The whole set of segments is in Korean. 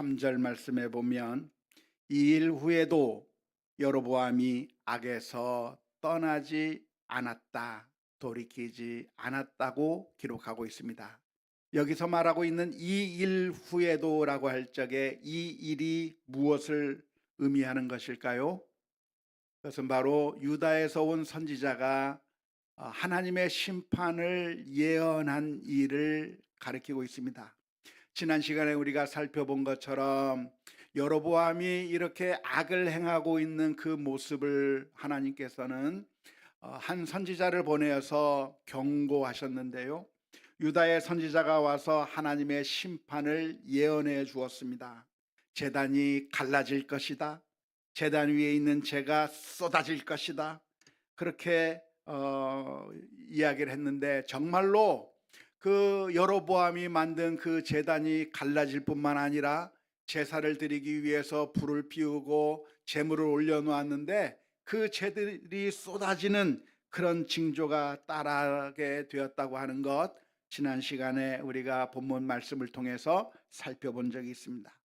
3절 말씀에 보면 이 일 후에도 여로보암이 악에서 떠나지 않았다. 돌이키지 않았다고 기록하고 있습니다. 여기서 말하고 있는 이 일 후에도라고 할 적에 이 일이 무엇을 의미하는 것일까요? 그것은 바로 유다에서 온 선지자가 어, 하나님의 심판을 예언한 일을 가리키고 있습니다. 지난 시간에 우리가 살펴본 것처럼 여로보암이 이렇게 악을 행하고 있는 그 모습을 하나님께서는 어, 한 선지자를 보내어서 경고하셨는데요. 유다의 선지자가 와서 하나님의 심판을 예언해 주었습니다. 재단이 갈라질 것이다. 재단 위에 있는 재가 쏟아질 것이다. 그렇게 어, 이야기를 했는데 정말로 그 여로보암이 만든 그 재단이 갈라질 뿐만 아니라 제사를 드리기 위해서 불을 피우고 재물을 올려놓았는데 그 재들이 쏟아지는 그런 징조가 따라게 되었다고 하는 것 지난 시간에 우리가 본문 말씀을 통해서 살펴본 적이 있습니다.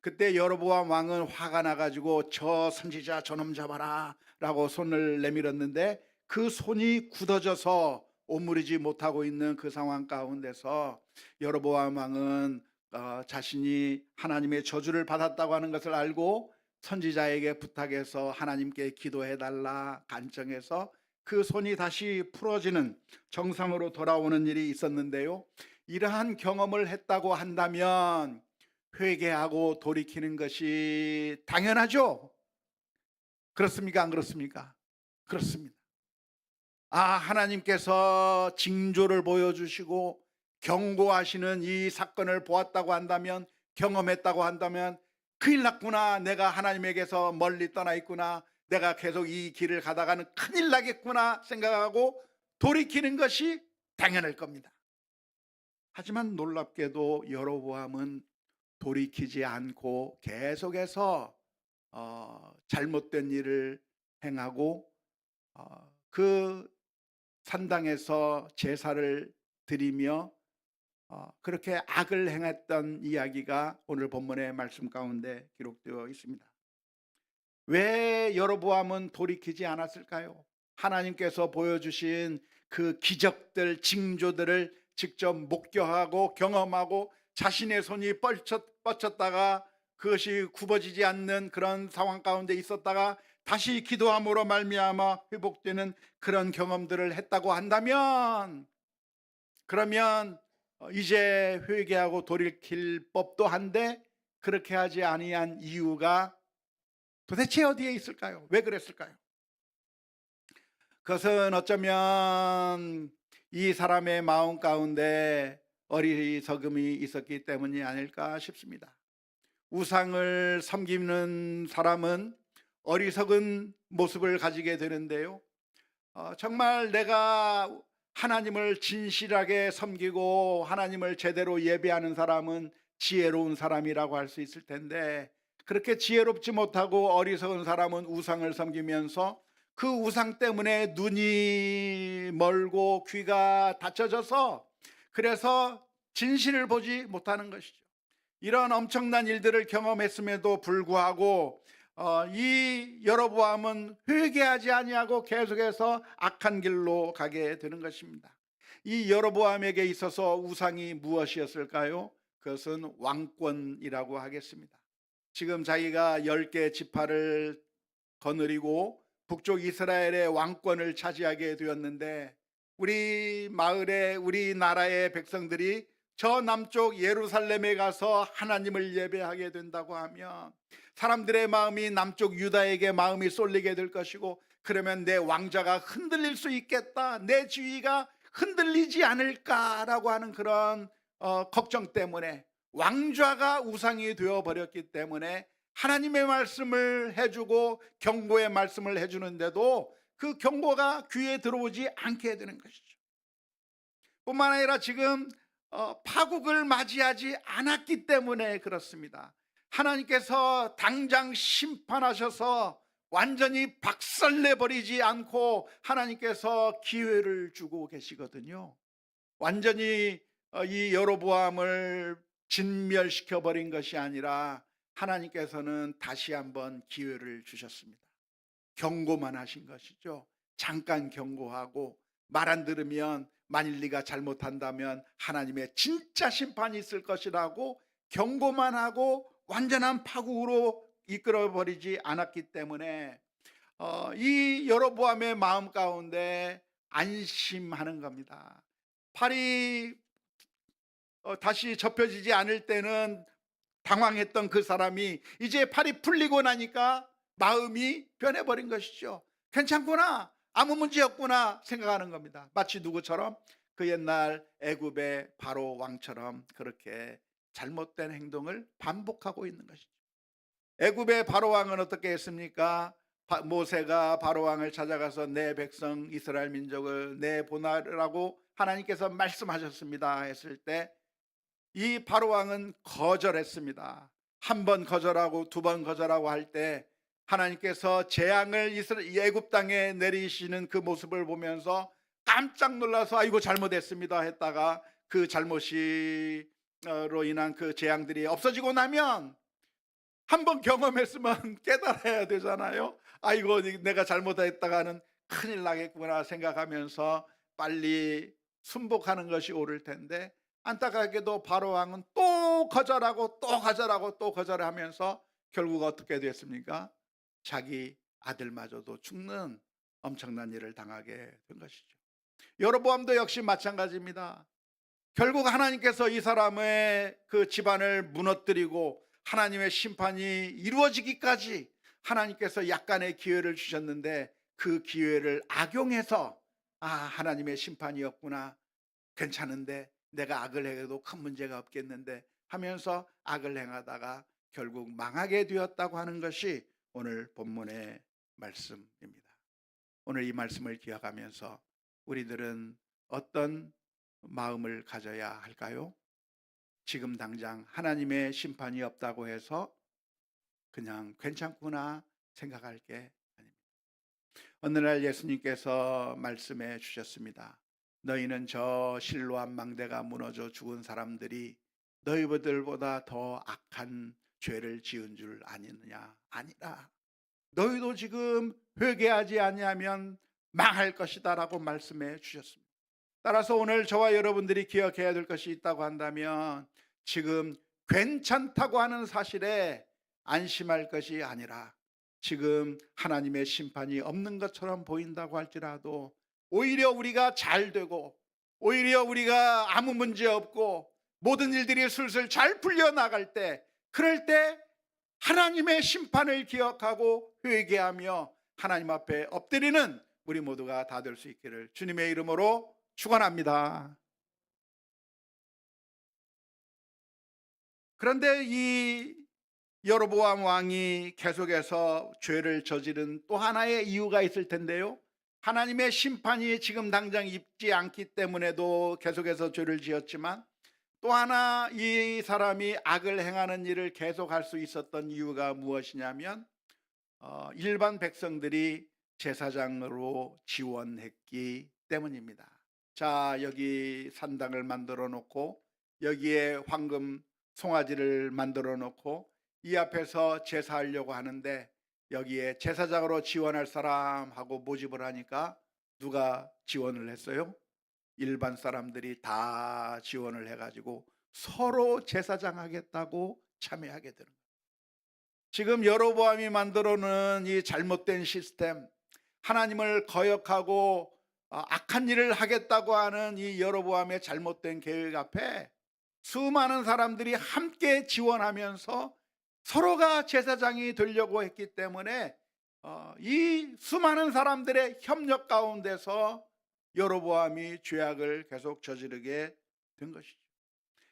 그때 여로보암 왕은 화가 나가지고 저 선지자 저놈 잡아라 라고 손을 내밀었는데 그 손이 굳어져서 오므리지 못하고 있는 그 상황 가운데서 여로보암 왕은 어, 자신이 하나님의 저주를 받았다고 하는 것을 알고 선지자에게 부탁해서 하나님께 기도해 달라 간청해서 그 손이 다시 풀어지는 정상으로 돌아오는 일이 있었는데요. 이러한 경험을 했다고 한다면 회개하고 돌이키는 것이 당연하죠. 그렇습니까? 안 그렇습니까? 그렇습니다. 아, 하나님께서 징조를 보여주시고 경고하시는 이 사건을 보았다고 한다면, 경험했다고 한다면, 큰일 났구나. 내가 하나님에게서 멀리 떠나 있구나. 내가 계속 이 길을 가다가는 큰일 나겠구나 생각하고 돌이키는 것이 당연할 겁니다. 하지만 놀랍게도 여로보암은 돌이키지 않고 계속해서 어, 잘못된 일을 행하고 어, 그 산당에서 제사를 드리며 어, 그렇게 악을 행했던 이야기가 오늘 본문의 말씀 가운데 기록되어 있습니다. 왜 여로보암은 돌이키지 않았을까요? 하나님께서 보여주신 그 기적들, 징조들을 직접 목격하고 경험하고 자신의 손이 뻗쳤, 뻗쳤다가 그것이 굽어지지 않는 그런 상황 가운데 있었다가 다시 기도함으로 말미암아 회복되는 그런 경험들을 했다고 한다면 그러면 이제 회개하고 돌이킬 법도 한데 그렇게 하지 아니한 이유가 도대체 어디에 있을까요? 왜 그랬을까요? 그것은 어쩌면 이 사람의 마음 가운데 어리석음이 있었기 때문이 아닐까 싶습니다. 우상을 섬기는 사람은 어리석은 모습을 가지게 되는데요. 어, 정말 내가 하나님을 진실하게 섬기고 하나님을 제대로 예배하는 사람은 지혜로운 사람이라고 할 수 있을 텐데 그렇게 지혜롭지 못하고 어리석은 사람은 우상을 섬기면서 그 우상 때문에 눈이 멀고 귀가 닫혀져서 그래서 진실을 보지 못하는 것이죠. 이런 엄청난 일들을 경험했음에도 불구하고 어, 이 여로보암은 회개하지 아니하고 계속해서 악한 길로 가게 되는 것입니다. 이 여로보암에게 있어서 우상이 무엇이었을까요? 그것은 왕권이라고 하겠습니다. 지금 자기가 10개 지파를 거느리고 북쪽 이스라엘의 왕권을 차지하게 되었는데 우리 마을의 우리 나라의 백성들이 저 남쪽 예루살렘에 가서 하나님을 예배하게 된다고 하면 사람들의 마음이 남쪽 유다에게 마음이 쏠리게 될 것이고 그러면 내 왕자가 흔들릴 수 있겠다. 내 지위가 흔들리지 않을까라고 하는 그런 어, 걱정 때문에 왕좌가 우상이 되어 버렸기 때문에 하나님의 말씀을 해주고 경고의 말씀을 해주는데도 그 경고가 귀에 들어오지 않게 되는 것이죠. 뿐만 아니라 지금 어, 파국을 맞이하지 않았기 때문에 그렇습니다. 하나님께서 당장 심판하셔서 완전히 박살내 버리지 않고 하나님께서 기회를 주고 계시거든요. 완전히 어, 이 여로보암을 진멸시켜 버린 것이 아니라 하나님께서는 다시 한번 기회를 주셨습니다. 경고만 하신 것이죠. 잠깐 경고하고 말 안 들으면 만일 네가 잘못한다면 하나님의 진짜 심판이 있을 것이라고 경고만 하고 완전한 파국으로 이끌어 버리지 않았기 때문에 어, 이 여로보암의 마음 가운데 안심하는 겁니다. 팔이 어, 다시 접혀지지 않을 때는 당황했던 그 사람이 이제 팔이 풀리고 나니까 마음이 변해버린 것이죠. 괜찮구나. 아무 문제 없구나 생각하는 겁니다. 마치 누구처럼 그 옛날 애굽의 바로 왕처럼 그렇게 잘못된 행동을 반복하고 있는 것이죠. 애굽의 바로 왕은 어떻게 했습니까? 바- 모세가 바로 왕을 찾아가서 내 백성 이스라엘 민족을 내 보나라고 하나님께서 말씀하셨습니다 했을 때 이 바로 왕은 거절했습니다. 한 번 거절하고 두 번 거절하고 할 때 하나님께서 재앙을 애굽 땅에 내리시는 그 모습을 보면서 깜짝 놀라서 아이고 잘못했습니다 했다가 그 잘못이 로 인한 그 재앙들이 없어지고 나면 한번 경험했으면 깨달아야 되잖아요. 아이고 내가 잘못했다가는 큰일 나겠구나 생각하면서 빨리 순복하는 것이 옳을 텐데 안타깝게도 바로 왕은 또 거절하고 또 거절하고 또 거절하면서 결국 어떻게 됐습니까? 자기 아들마저도 죽는 엄청난 일을 당하게 된 것이죠. 여로보암도 역시 마찬가지입니다. 결국 하나님께서 이 사람의 그 집안을 무너뜨리고 하나님의 심판이 이루어지기까지 하나님께서 약간의 기회를 주셨는데 그 기회를 악용해서 아 하나님의 심판이었구나 괜찮은데 내가 악을 해도 큰 문제가 없겠는데 하면서 악을 행하다가 결국 망하게 되었다고 하는 것이 오늘 본문의 말씀입니다. 오늘 이 말씀을 기억하면서 우리들은 어떤 마음을 가져야 할까요? 지금 당장 하나님의 심판이 없다고 해서 그냥 괜찮구나 생각할 게 아닙니다. 어느 날 예수님께서 말씀해 주셨습니다. 너희는 저 실로암 망대가 무너져 죽은 사람들이 너희들보다 더 악한 죄를 지은 줄 아니느냐? 아니라 너희도 지금 회개하지 아니하면 망할 것이다라고 말씀해 주셨습니다. 따라서 오늘 저와 여러분들이 기억해야 될 것이 있다고 한다면 지금 괜찮다고 하는 사실에 안심할 것이 아니라 지금 하나님의 심판이 없는 것처럼 보인다고 할지라도 오히려 우리가 잘 되고 오히려 우리가 아무 문제 없고 모든 일들이 슬슬 잘 풀려 나갈 때 그럴 때 하나님의 심판을 기억하고 회개하며 하나님 앞에 엎드리는 우리 모두가 다 될 수 있기를 주님의 이름으로 축원합니다. 그런데 이 여로보암 왕이 계속해서 죄를 저지른 또 하나의 이유가 있을 텐데요. 하나님의 심판이 지금 당장 있지 않기 때문에도 계속해서 죄를 지었지만 또 하나 이 사람이 악을 행하는 일을 계속할 수 있었던 이유가 무엇이냐면 어, 일반 백성들이 제사장으로 지원했기 때문입니다. 자 여기 산당을 만들어 놓고 여기에 황금 송아지를 만들어 놓고 이 앞에서 제사하려고 하는데 여기에 제사장으로 지원할 사람 하고 모집을 하니까 누가 지원을 했어요? 일반 사람들이 다 지원을 해가지고 서로 제사장 하겠다고 참여하게 되는 거예요. 지금 여로보암이 만들어 놓은 이 잘못된 시스템, 하나님을 거역하고 어, 악한 일을 하겠다고 하는 이 여로보암의 잘못된 계획 앞에 수많은 사람들이 함께 지원하면서 서로가 제사장이 되려고 했기 때문에 어, 이 수많은 사람들의 협력 가운데서 여로보암이 죄악을 계속 저지르게 된 것이죠.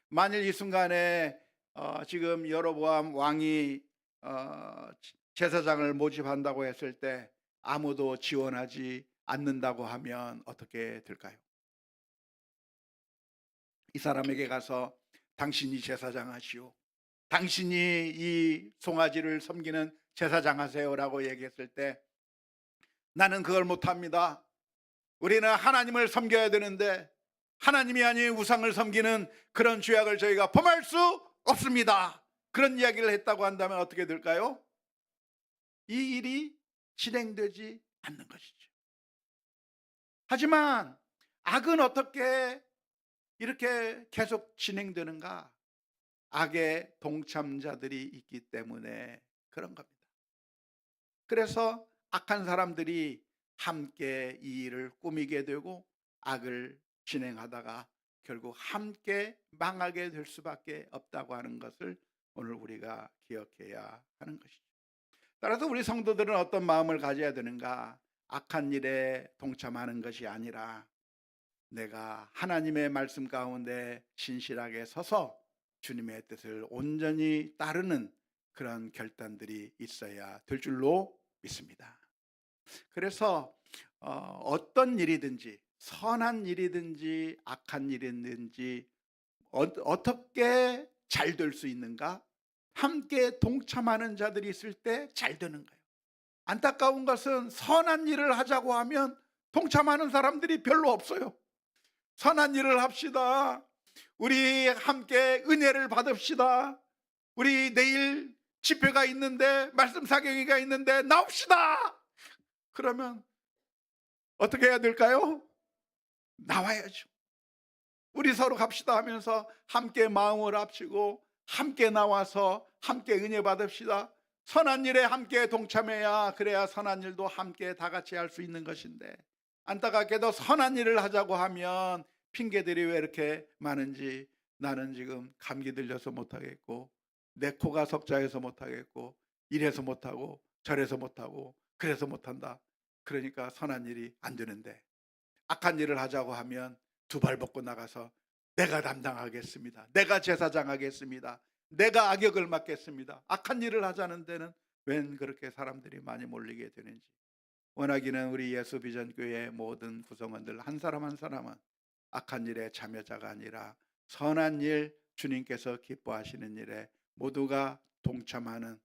만일 이 순간에 어, 지금 여로보암 왕이 어, 제사장을 모집한다고 했을 때 아무도 지원하지 않는다고 하면 어떻게 될까요? 이 사람에게 가서 당신이 제사장 하시오. 당신이 이 송아지를 섬기는 제사장 하세요라고 얘기했을 때 나는 그걸 못합니다. 우리는 하나님을 섬겨야 되는데 하나님이 아닌 우상을 섬기는 그런 죄악을 저희가 범할 수 없습니다. 그런 이야기를 했다고 한다면 어떻게 될까요? 이 일이 진행되지 않는 것이죠. 하지만 악은 어떻게 이렇게 계속 진행되는가? 악의 동참자들이 있기 때문에 그런 겁니다. 그래서 악한 사람들이 함께 이 일을 꾸미게 되고 악을 진행하다가 결국 함께 망하게 될 수밖에 없다고 하는 것을 오늘 우리가 기억해야 하는 것이죠. 따라서 우리 성도들은 어떤 마음을 가져야 되는가? 악한 일에 동참하는 것이 아니라 내가 하나님의 말씀 가운데 신실하게 서서 주님의 뜻을 온전히 따르는 그런 결단들이 있어야 될 줄로 믿습니다. 그래서 어, 어떤 일이든지 선한 일이든지 악한 일이든지 어, 떻게 잘 될 수 있는가? 함께 동참하는 자들이 있을 때 잘 되는 거예요. 안타까운 것은 선한 일을 하자고 하면 동참하는 사람들이 별로 없어요. 선한 일을 합시다. 우리 함께 은혜를 받읍시다. 우리 내일 집회가 있는데 말씀 사경회가 있는데 나옵시다. 그러면 어떻게 해야 될까요? 나와야죠. 우리 서로 갑시다 하면서 함께 마음을 합치고 함께 나와서 함께 은혜 받읍시다. 선한 일에 함께 동참해야 그래야 선한 일도 함께 다 같이 할 수 있는 것인데 안타깝게도 선한 일을 하자고 하면 핑계들이 왜 이렇게 많은지 나는 지금 감기 들려서 못하겠고 내 코가 석자해서 못하겠고 이래서 못하고 저래서 못하고 그래서 못한다. 그러니까 선한 일이 안 되는데 악한 일을 하자고 하면 두 발 벗고 나가서 내가 담당하겠습니다. 내가 제사장 하겠습니다. 내가 악역을 맡겠습니다. 악한 일을 하자는 데는 웬 그렇게 사람들이 많이 몰리게 되는지. 원하기는 우리 예수 비전 교회 모든 구성원들 한 사람 한 사람은 악한 일에 참여자가 아니라 선한 일 주님께서 기뻐하시는 일에 모두가 동참하는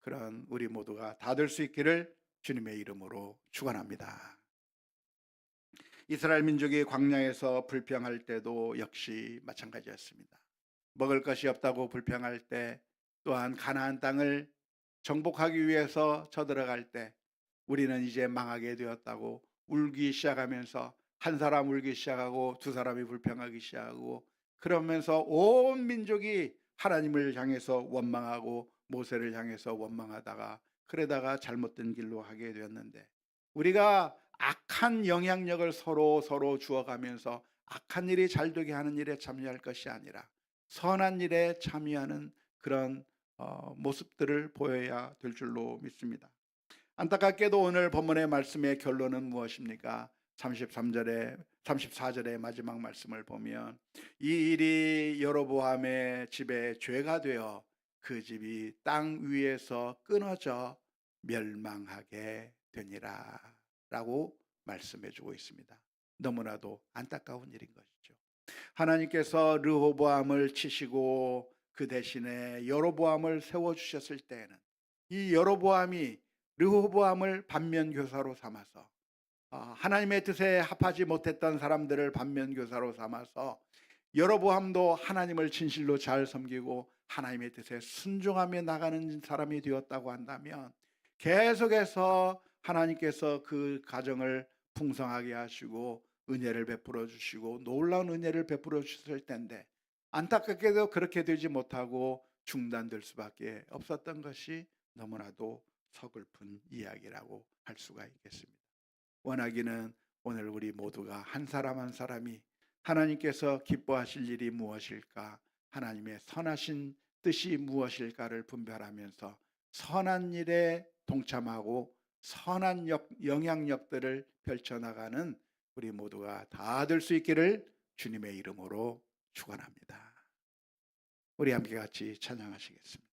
그런 우리 모두가 다 될 수 있기를 주님의 이름으로 축원합니다. 이스라엘 민족이 광야에서 불평할 때도 역시 마찬가지였습니다. 먹을 것이 없다고 불평할 때 또한 가나안 땅을 정복하기 위해서 쳐들어갈 때 우리는 이제 망하게 되었다고 울기 시작하면서 한 사람 울기 시작하고 두 사람이 불평하기 시작하고 그러면서 온 민족이 하나님을 향해서 원망하고 모세를 향해서 원망하다가 그러다가 잘못된 길로 하게 되었는데 우리가 악한 영향력을 서로 서로 주어가면서 악한 일이 잘 되게 하는 일에 참여할 것이 아니라 선한 일에 참여하는 그런 어, 모습들을 보여야 될 줄로 믿습니다. 안타깝게도 오늘 본문의 말씀의 결론은 무엇입니까? 33절에 34절의 마지막 말씀을 보면 이 일이 여로보암의 집에 죄가 되어 그 집이 땅 위에서 끊어져 멸망하게 되니라 라고 말씀해 주고 있습니다. 너무나도 안타까운 일인 것이죠. 하나님께서 르호보암을 치시고 그 대신에 여로보암을 세워 주셨을 때에는 이 여로보암이 르호보암을 반면 교사로 삼아서 어, 하나님의 뜻에 합하지 못했던 사람들을 반면 교사로 삼아서 여로보암도 하나님을 진실로 잘 섬기고 하나님의 뜻에 순종하며 나가는 사람이 되었다고 한다면 계속해서 하나님께서 그 가정을 풍성하게 하시고 은혜를 베풀어 주시고 놀라운 은혜를 베풀어 주셨을 텐데 안타깝게도 그렇게 되지 못하고 중단될 수밖에 없었던 것이 너무나도 서글픈 이야기라고 할 수가 있겠습니다. 원하기는 오늘 우리 모두가 한 사람 한 사람이 하나님께서 기뻐하실 일이 무엇일까? 하나님의 선하신 뜻이 무엇일까를 분별하면서 선한 일에 동참하고 선한 역, 영향력들을 펼쳐나가는 우리 모두가 다 될 수 있기를 주님의 이름으로 축원합니다. 우리 함께 같이 찬양하시겠습니다.